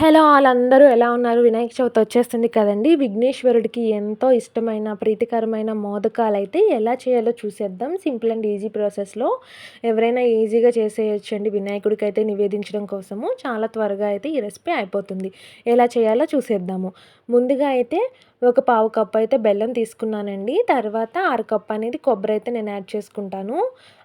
Hello వాళ్ళందరూ ఎలా ఉన్నారు? వినాయక చవితి వచ్చేస్తుంది కదండి. విఘ్నేశ్వరుడికి ఎంతో ఇష్టమైన ప్రీతికరమైన మోదకాలు అయితే ఎలా చేయాలో చూసేద్దాం. సింపుల్ అండ్ ఈజీ ప్రాసెస్లో ఎవరైనా ఈజీగా చేసేయచ్చండి వినాయకుడికి అయితే నివేదించడం కోసము. చాలా త్వరగా అయితే ఈ రెసిపీ అయిపోతుంది. ఎలా చేయాలో చూసేద్దాము. ముందుగా అయితే ఒక పావు కప్పు అయితే బెల్లం తీసుకున్నానండి. తర్వాత అర కప్ అనేది కొబ్బరి అయితే నేను యాడ్ చేసుకుంటాను.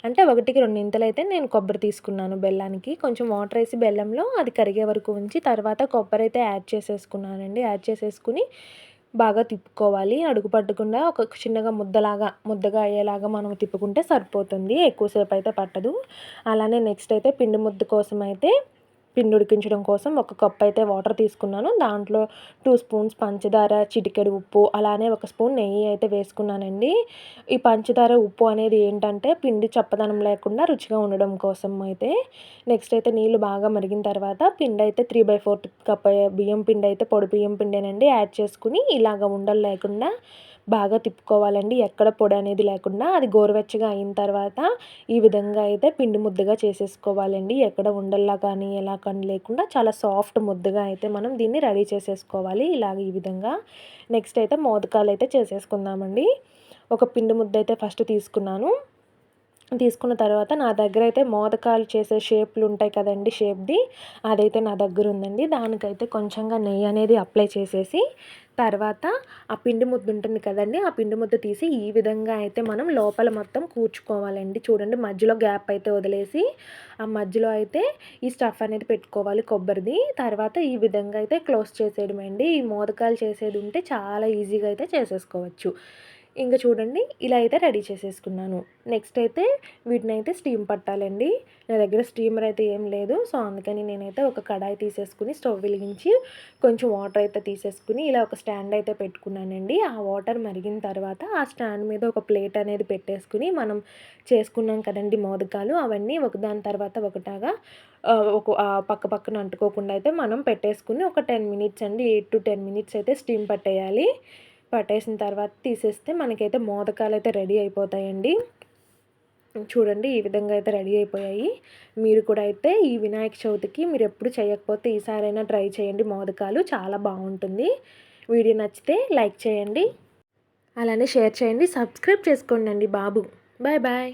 అంటే ఒకటికి రెండింతలు అయితే నేను కొబ్బరి తీసుకున్నాను బెల్లానికి. కొంచెం వాటర్ వేసి బెల్లంలో అది కరిగే వరకు ఉంచి తర్వాత కొబ్బరి అయితే యాడ్ చేసేసుకున్నానండి. యాడ్ చేసేసుకుని బాగా తిప్పుకోవాలి. అడుగు పట్టకుండా ఒక చిన్నగా ముద్దలాగా ముద్దగా అయ్యేలాగా మనం తిప్పుకుంటే సరిపోతుంది. ఎక్కువసేపు అయితే పట్టదు. అలానే నెక్స్ట్ అయితే పిండి ముద్ద కోసం అయితే పిండి ఉడికించడం కోసం ఒక కప్ అయితే వాటర్ తీసుకున్నాను. దాంట్లో టూ స్పూన్స్ పంచదార చిటికెడు ఉప్పు అలానే ఒక స్పూన్ నెయ్యి అయితే వేసుకున్నానండి. ఈ పంచదార ఉప్పు అనేది ఏంటంటే పిండి చప్పదనం లేకుండా రుచిగా ఉండడం కోసం అయితే. నెక్స్ట్ అయితే నీళ్ళు బాగా మరిగిన తర్వాత పిండి అయితే త్రీ బై ఫోర్త్ కప్ బియ్యం పిండి అయితే పొడి బియ్యం పిండేనండి. యాడ్ చేసుకుని ఇలాగ ఉండలు లేకుండా బాగా తిప్పుకోవాలండి. ఎక్కడ పొడి అనేది లేకుండా అది గోరువెచ్చగా అయిన తర్వాత ఈ విధంగా అయితే పిండి ముద్దగా చేసేసుకోవాలండి. ఎక్కడ ఉండల్లా కానీ ఎలా కానీ లేకుండా చాలా సాఫ్ట్ ముద్దగా అయితే మనం దీన్ని రెడీ చేసేసుకోవాలి. ఇలాగ ఈ విధంగా. నెక్స్ట్ అయితే మోదకాలు అయితే చేసేసుకుందామండి. ఒక పిండి ముద్ద అయితే ఫస్ట్ తీసుకున్నాను. తీసుకున్న తర్వాత నా దగ్గర అయితే మోదకాలు చేసే షేప్లు ఉంటాయి కదండి షేప్ది అదైతే నా దగ్గర ఉందండి దానికైతే కొంచెంగా నెయ్యి అనేది అప్లై చేసేసి తర్వాత ఆ పిండి ముద్ద ఉంటుంది కదండి ఆ పిండి ముద్ద తీసి ఈ విధంగా అయితే మనం లోపల మొత్తం కూర్చుకోవాలండి. చూడండి మధ్యలో గ్యాప్ అయితే వదిలేసి ఆ మధ్యలో అయితే ఈ స్టఫ్ అనేది పెట్టుకోవాలి కొబ్బరిది. తర్వాత ఈ విధంగా అయితే క్లోజ్ చేసేయడమండి. ఈ మోదకాలు చేసేది ఉంటే చాలా ఈజీగా అయితే చేసేసుకోవచ్చు. ఇంకా చూడండి ఇలా అయితే రెడీ చేసేసుకున్నాను. నెక్స్ట్ అయితే వీటిని అయితే స్టీమ్ పట్టాలండి. నా దగ్గర స్టీమర్ అయితే ఏం లేదు. సో అందుకని నేనైతే ఒక కడాయి తీసేసుకుని స్టవ్ వెలిగించి కొంచెం వాటర్ అయితే తీసేసుకుని ఇలా ఒక స్టాండ్ అయితే పెట్టుకున్నానండి. ఆ వాటర్ మరిగిన తర్వాత ఆ స్టాండ్ మీద ఒక ప్లేట్ అనేది పెట్టేసుకుని మనం చేసుకున్నాం కదండి మోదకాలు అవన్నీ ఒకదాని తర్వాత ఒకటాగా ఒక పక్క పక్కన అంటుకోకుండా అయితే మనం పెట్టేసుకుని ఒక టెన్ మినిట్స్ అండి ఎయిట్ టు టెన్ మినిట్స్ అయితే స్టీమ్ పట్టేయాలి. పట్టేసిన తర్వాత తీసేస్తే మనకైతే మోదకాలు అయితే రెడీ అయిపోతాయండి. చూడండి ఈ విధంగా అయితే రెడీ అయిపోయాయి. మీరు కూడా అయితే ఈ వినాయక చవితికి మీరు ఎప్పుడు చేయకపోతే ఈసారైనా ట్రై చేయండి మోదకాలు చాలా బాగుంటుంది. వీడియో నచ్చితే లైక్ చేయండి. అలానే షేర్ చేయండి సబ్స్క్రైబ్ చేసుకోండి బాబు. Bye bye.